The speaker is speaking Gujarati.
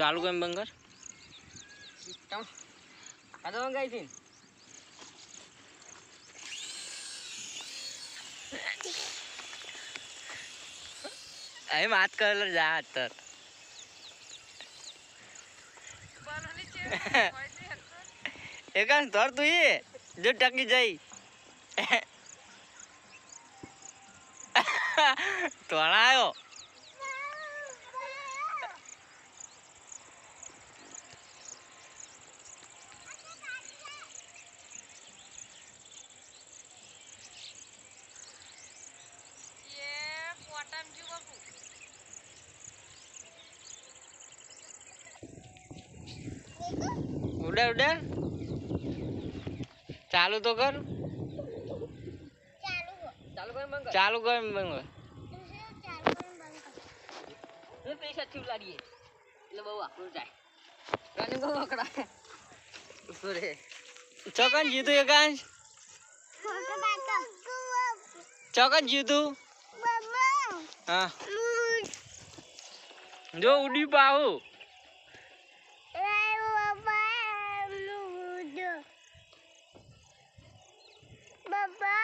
ચાલુ કેમ બંગર આ તો મંગાઈ અહીં વાત કરેલો જા અત્તર એકાંશ ધર તું એ, જો ટકી જઈ. તોણા ઉડે ઉડે. ચાલુ તો કર. ચાલુ કર મંગા ચાલુ કર હું પૈસા એટલે બહુ આખું જાય બહુ ચોકન જીતું એકાંશ? ચોકન જીતું. હા જો ઉડી પાહુ Baba.